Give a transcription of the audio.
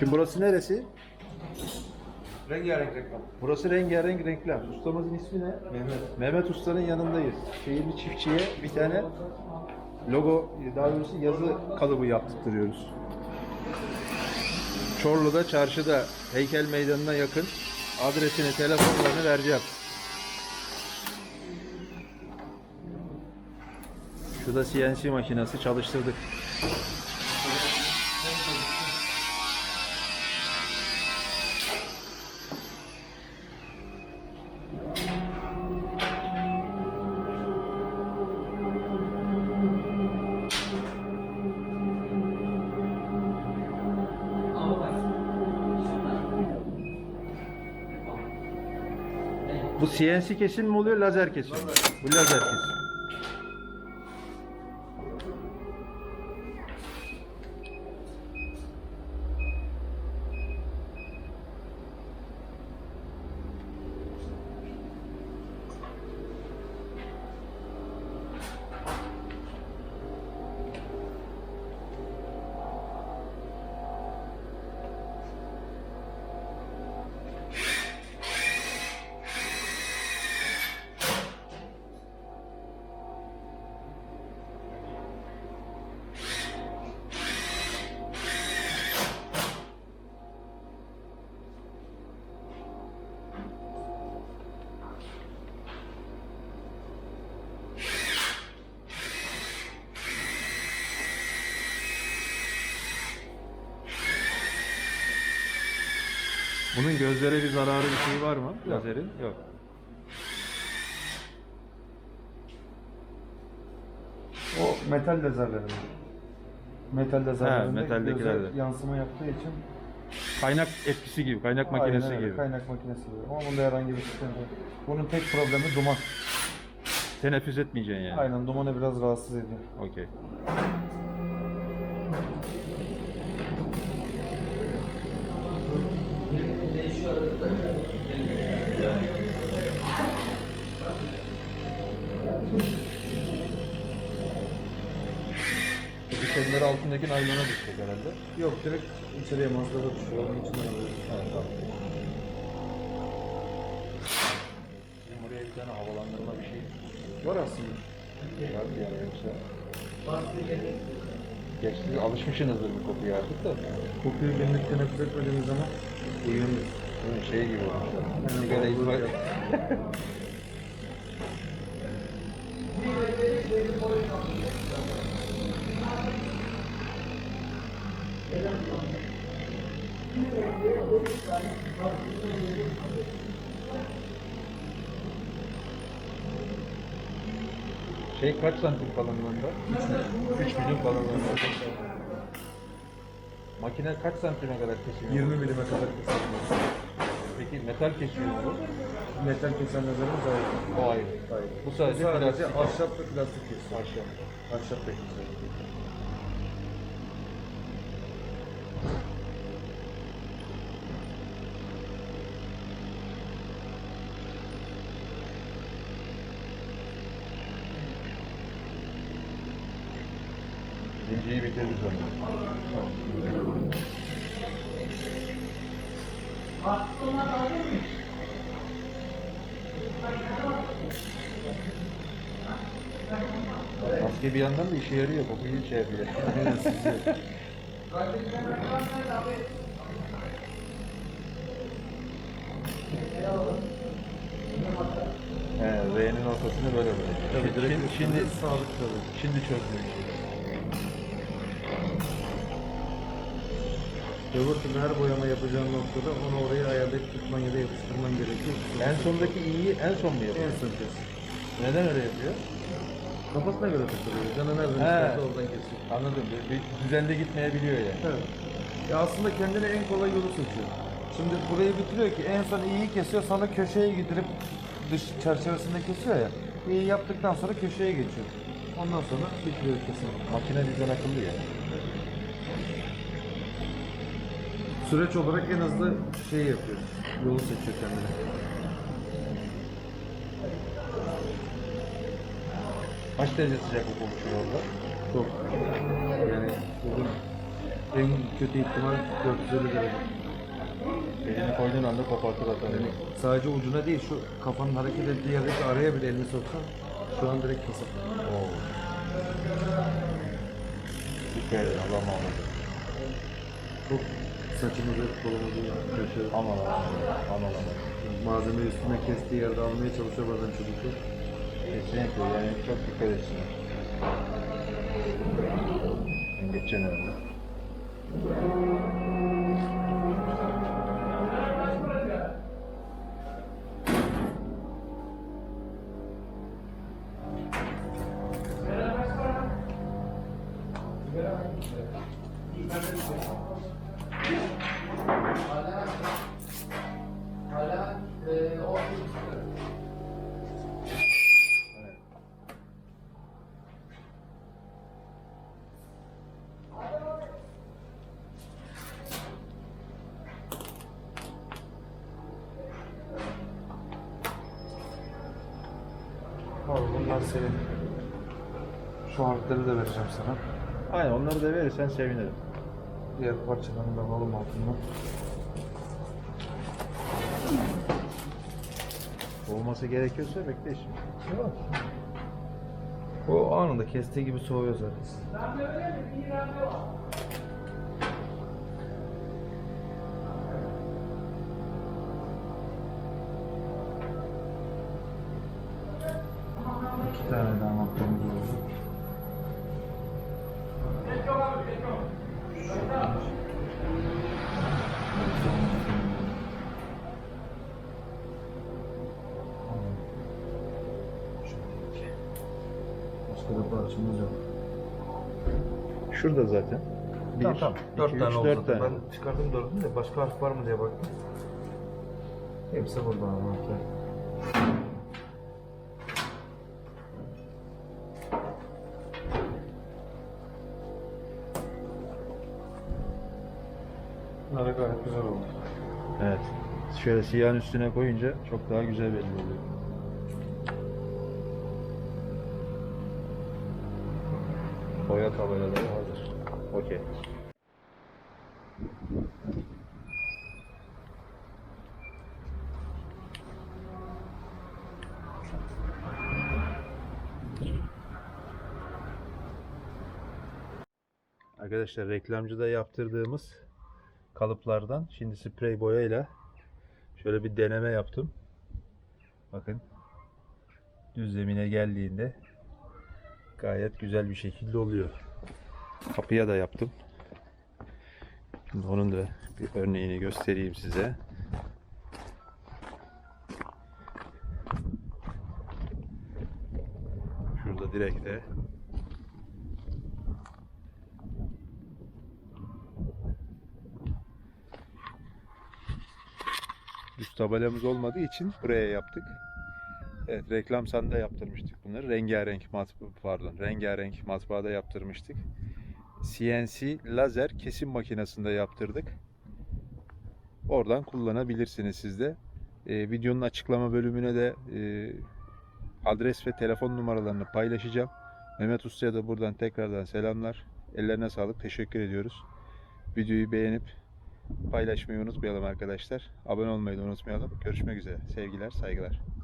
Şimdi burası neresi? Rengarenk reklam. Burası rengarenk reklam. Ustamızın ismi ne? Mehmet. Mehmet Usta'nın yanındayız. Şehirli çiftçiye bir tane logo, daha doğrusu yazı kalıbı yaptırıyoruz. Çorlu'da, çarşıda, heykel meydanına yakın adresini, telefonlarını vereceğim. Şu da CNC makinesi çalıştırdık. Bu CNC kesim mi oluyor, lazer kesim? Bu lazer kesim. Bunun gözlere bir zararı bir şey var mı? Lazerin? Yok. O metal lazerlerinde. Metal lazerlerinde metaldekiler göze de. yansıma yaptığı için Kaynak etkisi gibi, kaynak makinesi Aynen öyle, gibi. Kaynak makinesi gibi. Ama bunda herhangi bir sıkıntı yok. Bunun tek problemi duman. Teneffüs etmeyeceksin yani. Aynen dumanı biraz rahatsız ediyor. Okey. Bu telleri altındaki naylona düşecek herhalde. Yok direkt içeriye mazlada düşüyor. Onun içinden alıyoruz. Evet, tamam. Bizim oraya bir tane havalandırma bir şey Var aslında. var yani yoksa. Gerçi siz alışmışsınızdır bu kokuya artık da. Kokuyu günlük teneffüs etmediğimiz zaman uyuyoruz. Şey gibi olmuşlar. Aynen, Sigara doğru. Şey kaç santim kalınlığında? 3 milim kalınlığında. Makine kaç santime kadar kesiyor? 20 milime kadar kesilmiyor. Peki metal kesiyor mu? Metal kesen lazerimiz ayrı. O ayrı. Hayır. Bu sadece plastik. ahşap ve plastik kesiyor. Aşağı. Ahşap da kesiyor. İnciyi bitirdik onu. Maske bir yandan da işe yarıyor, kokuyu şey yapıyor. He, R'nin ortasını böyle böyle. Tabii direkt şimdi, şimdi, sabit kalıyor. şimdi çözdüm Öbür türlü her boyama yapacağın noktada onu oraya ayarlayıp tutman ya da yapıştırman gerekiyor. En sondaki i'yi en son mu yapıyor? En son kes. Neden öyle yapıyor? Kafasına göre takılıyor. Canı nereden He. isterse oradan kesiyor. Anladım. Bir, bir düzende gitmeyebiliyor ya. Evet. Ya aslında kendine en kolay yolu seçiyor. Şimdi burayı bitiriyor ki en son iyiyi kesiyor sonra köşeye gidirip dış çerçevesinde kesiyor ya. İyi yaptıktan sonra köşeye geçiyor. Ondan sonra bitiriyor kesin. Makine bizden akıllı ya. Süreç olarak en hızlı şey yapıyor. Yolu seçiyor kendine. Kaç derece sıcaklık oluşuyor orada? Çok. Yani bugün En kötü ihtimal 450 derece. Elini koyduğun anda kopartır atar. Yani sadece ucuna değil şu kafanın hareket ettiği yerdeki araya bile elini soksan şu an direkt keser. Oo. Dikkat edin Allah muhafaza. Çok saçımızı kolumuzu köşe Aman aman aman aman. malzeme üstüne kestiği yerde almaya çalışıyor bazen çocuklar. Kesinlikle yani çok dikkat etsinler. Ben geçeceğim Abi bunlar senin. Şu harfleri de vereceğim sana. Aynen onları da verirsen sevinirim. Diğer parçalarını da alalım altından. Olması gerekiyorsa bekle şimdi. O anında kestiği gibi soğuyor zaten. Tane daha makromuz oldu. Başka da parçamız yok. Şurada zaten. Bir, tamam tamam. iki, Dört üç, tane oldu. dört tane. Ben çıkardım dördünü de başka harf var mı diye baktım. Hepsi burada ama. Bunlar gayet güzel oldu. Evet. Şöyle siyahın üstüne koyunca çok daha güzel belli oluyor. Boya tabelaları hazır. Okey. Arkadaşlar reklamcıda yaptırdığımız kalıplardan şimdi sprey boyayla şöyle bir deneme yaptım. Bakın düz zemine geldiğinde gayet güzel bir şekilde oluyor. Kapıya da yaptım. Şimdi onun da bir örneğini göstereyim size. Şurada direkte tabelamız olmadığı için buraya yaptık. Evet reklam sanda yaptırmıştık bunları. Rengarenk matbaa pardon rengarenk matbaada yaptırmıştık. CNC lazer kesim makinesinde yaptırdık. Oradan kullanabilirsiniz siz de. Ee, videonun açıklama bölümüne de e, adres ve telefon numaralarını paylaşacağım. Mehmet Usta'ya da buradan tekrardan selamlar. Ellerine sağlık. Teşekkür ediyoruz. Videoyu beğenip paylaşmayı unutmayalım arkadaşlar. Abone olmayı da unutmayalım. Görüşmek üzere. Sevgiler, saygılar.